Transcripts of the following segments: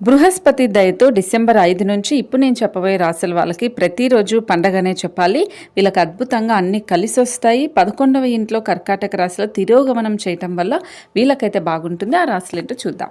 బృహస్పతి దయతో డిసెంబర్ ఐదు నుంచి ఇప్పుడు నేను చెప్పబోయే రాశుల వాళ్ళకి ప్రతిరోజు పండగనే చెప్పాలి. వీళ్ళకి అద్భుతంగా అన్ని కలిసి వస్తాయి పదకొండవ ఇంట్లో కర్కాటక రాశిలో తిరోగమనం చేయటం వల్ల వీళ్ళకైతే బాగుంటుంది. ఆ రాశులు ఏంటో చూద్దాం.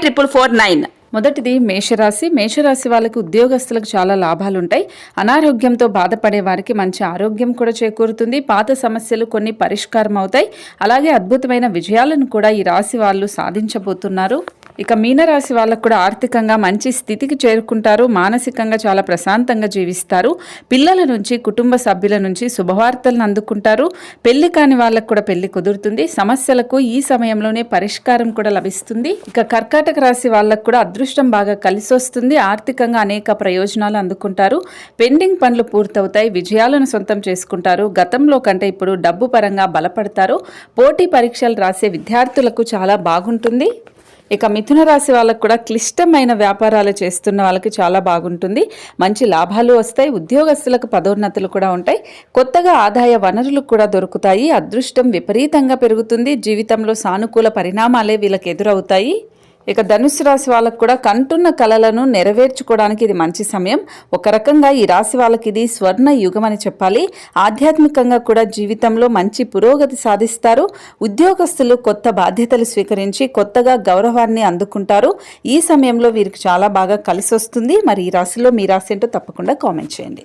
triple four nine మొదటిది మేషరాశి. మేషరాశి వాళ్ళకి ఉద్యోగస్తులకు చాలా లాభాలు ఉంటాయి అనారోగ్యంతో బాధపడే వారికి మంచి ఆరోగ్యం కూడా చేకూరుతుంది. పాత సమస్యలు కొన్ని పరిష్కారం అవుతాయి అలాగే అద్భుతమైన విజయాలను కూడా ఈ రాశి వాళ్ళు సాధించబోతున్నారు. ఇక మీనరాశి వాళ్ళకు కూడా ఆర్థికంగా మంచి స్థితికి చేరుకుంటారు. మానసికంగా చాలా ప్రశాంతంగా జీవిస్తారు. పిల్లల నుంచి కుటుంబ సభ్యుల నుంచి శుభవార్తలను అందుకుంటారు. పెళ్ళి కాని వాళ్ళకు కూడా పెళ్ళి కుదురుతుంది. సమస్యలకు ఈ సమయంలోనే పరిష్కారం కూడా లభిస్తుంది. ఇక కర్కాటక రాశి వాళ్ళకు కూడా అదృష్టం బాగా కలిసి వస్తుంది ఆర్థికంగా అనేక ప్రయోజనాలు అందుకుంటారు. పెండింగ్ పనులు పూర్తవుతాయి. విజయాలను సొంతం చేసుకుంటారు. గతంలో కంటే ఇప్పుడు డబ్బు పరంగా బలపడతారు. పోటీ పరీక్షలు రాసే విద్యార్థులకు చాలా బాగుంటుంది. ఇక మిథున రాశి వాళ్ళకు కూడా క్లిష్టమైన వ్యాపారాలు చేస్తున్న వాళ్ళకి చాలా బాగుంటుంది. మంచి లాభాలు వస్తాయి. ఉద్యోగస్తులకు పదోన్నతులు కూడా ఉంటాయి. కొత్తగా ఆదాయ వనరులు కూడా దొరుకుతాయి. అదృష్టం విపరీతంగా పెరుగుతుంది. జీవితంలో సానుకూల పరిణామాలే వీళ్ళకి ఎదురవుతాయి. ఇక ధనుసు రాశి వాళ్ళకు కూడా కంటున్న కళలను నెరవేర్చుకోవడానికి ఇది మంచి సమయం. ఒక రకంగా ఈ రాశి వాళ్ళకి ఇది స్వర్ణ యుగం అని చెప్పాలి. ఆధ్యాత్మికంగా కూడా జీవితంలో మంచి పురోగతి సాధిస్తారు. ఉద్యోగస్తులు కొత్త బాధ్యతలు స్వీకరించి కొత్తగా గౌరవాన్ని అందుకుంటారు. ఈ సమయంలో వీరికి చాలా బాగా కలిసి వస్తుంది మరి ఈ రాశిలో మీ రాశి ఏంటో తప్పకుండా కామెంట్ చేయండి.